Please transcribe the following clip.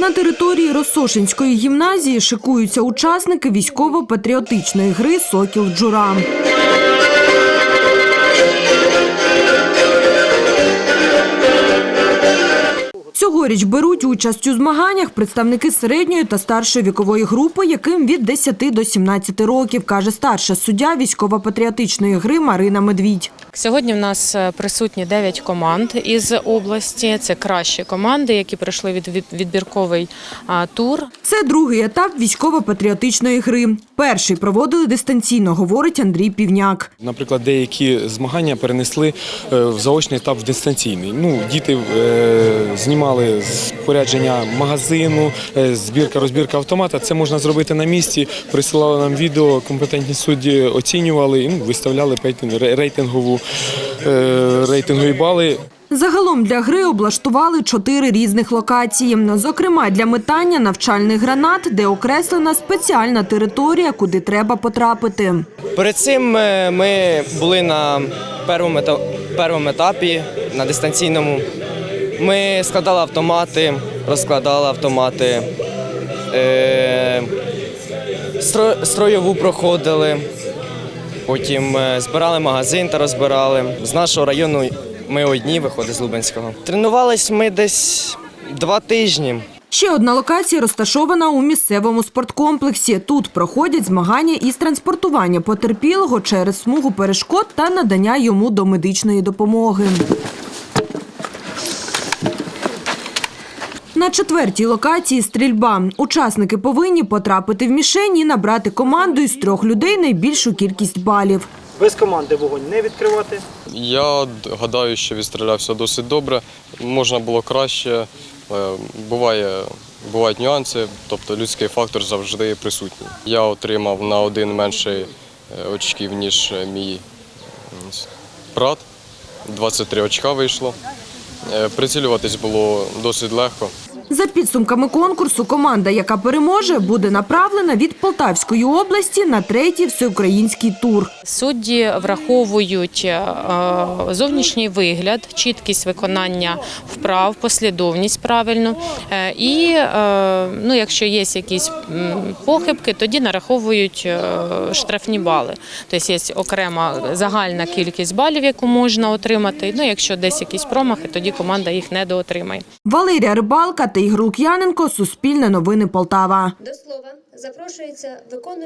На території Росошинської гімназії шикуються учасники військово-патріотичної гри Сокіл Джура. Цьогоріч беруть участь у змаганнях представники середньої та старшої вікової групи, яким від 10 до 17 років, каже старша суддя військово-патріотичної гри Марина Медвідь. Сьогодні в нас е, присутні 9 команд із області. Це кращі команди, які пройшли від від- відбірковий тур. Це другий етап військово-патріотичної гри. Перший проводили дистанційно, говорить Андрій Півняк. Наприклад, деякі змагання перенесли е, в заочний етап в дистанційний. Ну, діти е, знімали спорядження магазину, збірка, розбірка автомата. Це можна зробити на місці. Присилали нам відео, компетентні судді оцінювали і ну, виставляли рейтингову рейтингові бали. Загалом для гри облаштували чотири різних локації. Зокрема, для метання навчальних гранат, де окреслена спеціальна територія, куди треба потрапити. Перед цим е, ми були на першому, етапі на дистанційному. Ми складали автомати, розкладали автомати, е, стро- строєву проходили, потім е, збирали магазин та розбирали. З нашого району ми одні, виходить з Лубенського. Тренувались ми десь два тижні. Ще одна локація розташована у місцевому спорткомплексі. Тут проходять змагання із транспортування потерпілого через смугу перешкод та надання йому домедичної допомоги. На четвертій локації стрільба. Учасники повинні потрапити в мішень і набрати команду із трьох людей найбільшу кількість балів. без команди вогонь не відкривати. Я гадаю, що відстрілявся досить добре. Можна було краще. Е, Буває, бувають нюанси, тобто людський фактор завжди присутній. Я отримав на один менше очків, ніж е, мій брат. 23 очка вийшло. Е, Прицілюватись було досить легко. За підсумками конкурсу, команда, яка переможе, буде направлена від Полтавської області на третій всеукраїнський тур. Судді враховують е, зовнішній вигляд, чіткість виконання вправ, послідовність правильну. Е, І е, ну, якщо є якісь похибки, тоді нараховують штрафні бали. Тобто є окрема загальна кількість балів, яку можна отримати. Ну, якщо десь якісь промахи, тоді команда їх не доотримає. Валерія Рибалка та Ігор Лук'яненко. Суспільне новини Полтава. До слова запрошується виконуючий